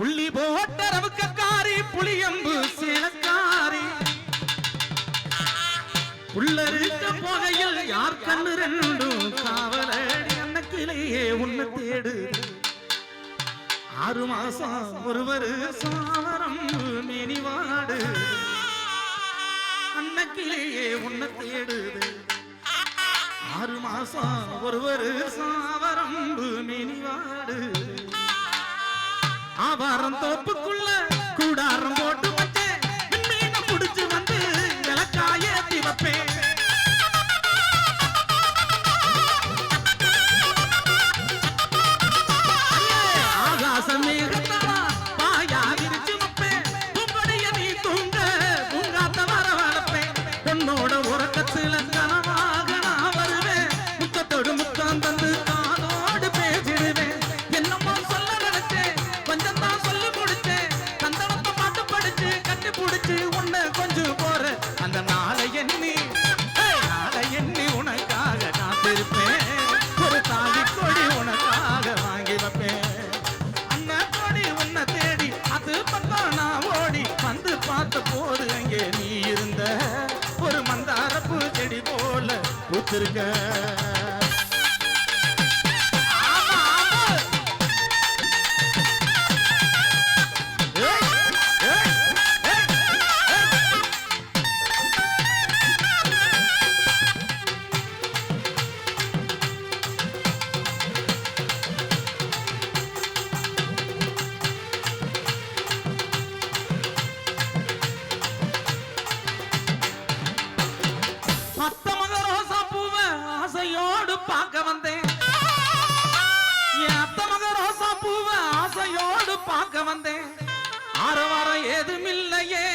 புள்ளி போட்ட ரவுக்கக்காரி புளியம்பு சேலக்காரி. புள்ளருக்க போகையில் யார் கண்ணு ரெண்டும் காவலடி அன்னக்கிலேயே உன்னை தேடு ஆறு மாசம் ஒருவர் சாவரம் மேனிவாடு. அன்னக்கிலேயே உன்னை தேடுது. ஆறு மாசம் ஒருவர் சாவரம் மேனிவாடு. ஆவாரம் தோப்புக்குள்ள கூடாரம் போட்டு வச்சேன் மீனை புடிச்சு வந்து விளக்காய வைப்பேன். ஆகாசம் மேகத்தவா பாயா விரிச்சு வைப்பேன். உங்களுடைய நீ தூங்க தூங்காத்த வர வளர்ப்பேன் பொண்ணோட கொஞ்சம் போற அந்த நாளை எண்ணி நாளை எண்ணி உனக்காக காத்திருப்பேன். ஒரு தாலி கொடி உனக்காக வாங்கி வைப்பேன். அண்ணன் கொடி உன்னை தேடி அது பக்கம் நான் ஓடி வந்து பார்த்த போது அங்கே நீ இருந்த. ஒரு மந்தாரப்பு செடி போல பூத்திருக்க. பார்க்க வந்தேன். என் அத்த மக ரோசா பூவ ஆசையோடு பார்க்க வந்தேன். ஆரவாரம் ஏதுமில்லையே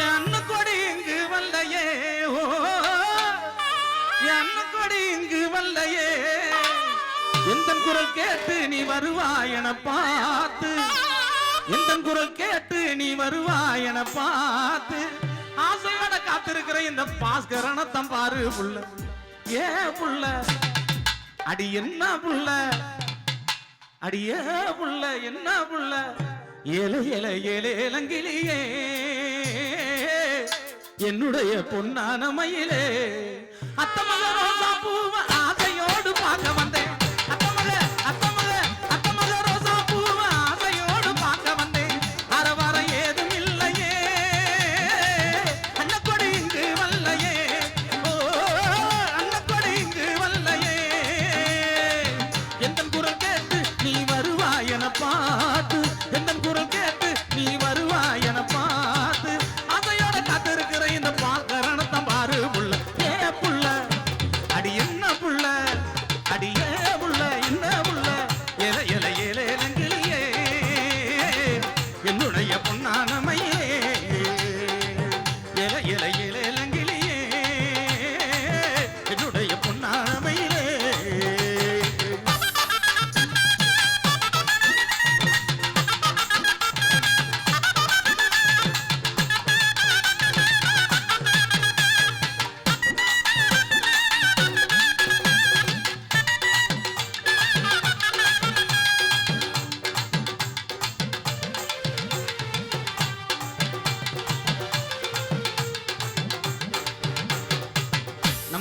என் அண்ணன் கொடி இங்கு வல்லையே. ஓ என் அண்ணன் கொடி இங்கு வல்லையே. எந்த குரல் கேட்டு நீ வருவாய் என பார்த்து. எந்த குரல் கேட்டு நீ வருவாய் என பார்த்து. காத்திருக்கிற இந்த பாஸ்கரணத்தம் பாரு புள்ள. ஏ புள்ள அடி என்ன புள்ள? அடியே புள்ள என்ன புள்ள? ஏழை ஏழை ஏழை இளங்கிலேயே. என்னுடைய பொன்னான மயிலே. அத்தமல்ல ரோசா பூவ ஆசையோடு பார்க்க வந்தேன்.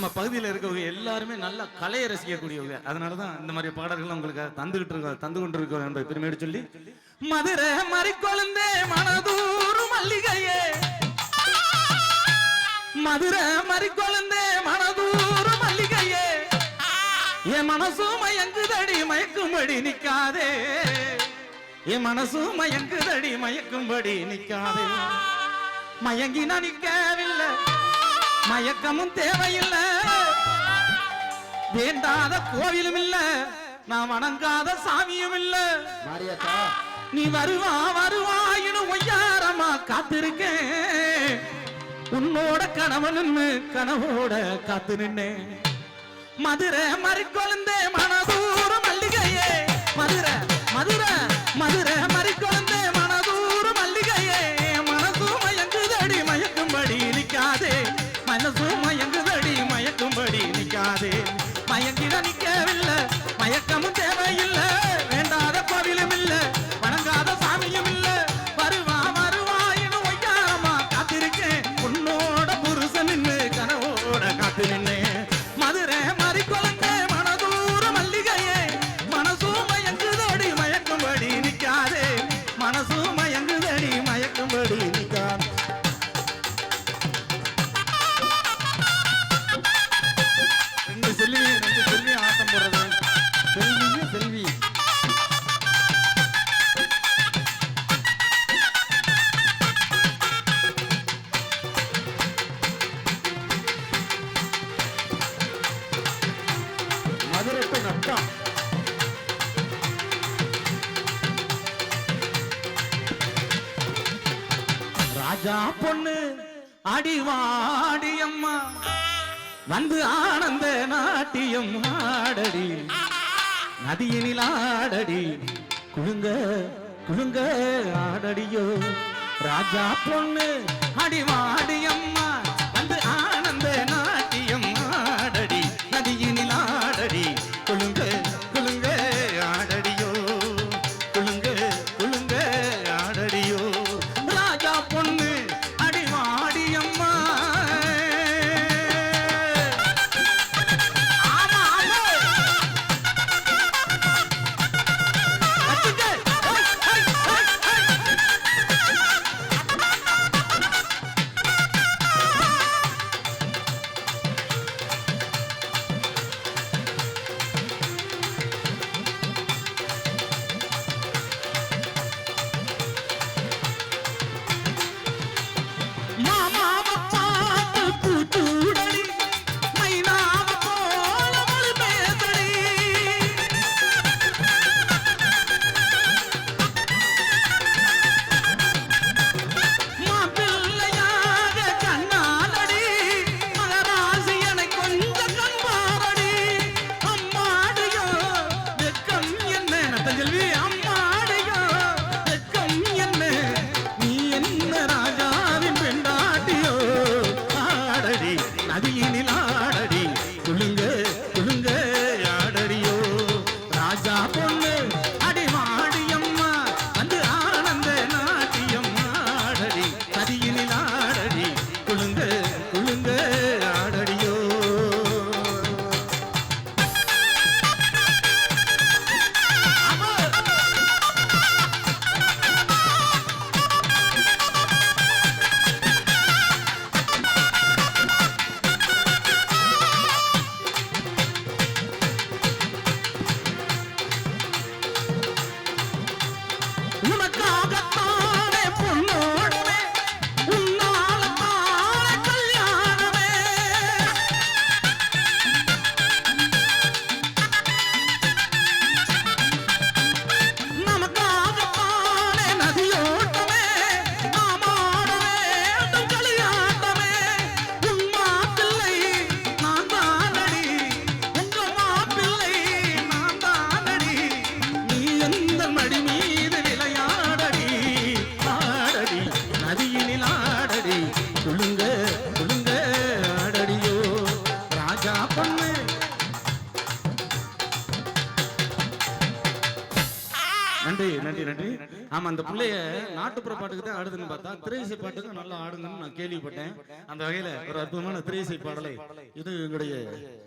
நம்ம பகுதியில் இருக்கவங்க எல்லாருமே நல்ல கலையை ரசிக்கக்கூடியவங்க. அதனால தான் இந்த மாதிரி பாடல்கள் உங்களுக்கு தந்துகிட்டு இருக்கோம் தந்து கொண்டு இருக்கோம் என்பதை பெருமையோடு சொல்லி மதுரை மறிக்கொழுந்தே மனதூரு மல்லிகையே. மதுரை மறிக்கொழுந்தே மனதூரு மல்லிகையே. என் மனசும் மயங்குதடி மயக்கும்படி நிக்காதே. என் மனசும் மயங்குதடி மயக்கும்படி நிக்காதே. மயங்கினா நிக்கவில்லை. மயக்கமும் தேவையில்லை. வேண்டாத கோவிலும் இல்ல. நான் வணங்காத சாமியும் இல்ல. நீ வருவா வருவாயின்னு ஒய்யாரமா காத்திருக்கேன். உன்னோட கணவனு கனவோட காத்து நின்னேன். மதுரை மறிக்கொழுந்தே அடிவாடியம்மா. வந்து ஆனந்த நாட்டியம் ஆடடி. நதியினில் ஆடடி. குழுங்க குழுங்க ஆடடியோ. ராஜா பொண்ணு அடிவாடியம்மா. நன்றி நன்றி நன்றி. ஆமா அந்த பிள்ளைய நாட்டுப்புற பாட்டுக்கு தான் ஆடுதுன்னு பார்த்தா திரையிசை பாட்டுக்கு நல்லா ஆடுங்கன்னு நான் கேள்விப்பட்டேன். அந்த வகையில ஒரு அற்புதமான திரையிசை பாடலை இது எங்களுடைய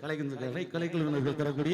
கலைக்குழு கலைக்குழுவினர்கள் தரக்கூடிய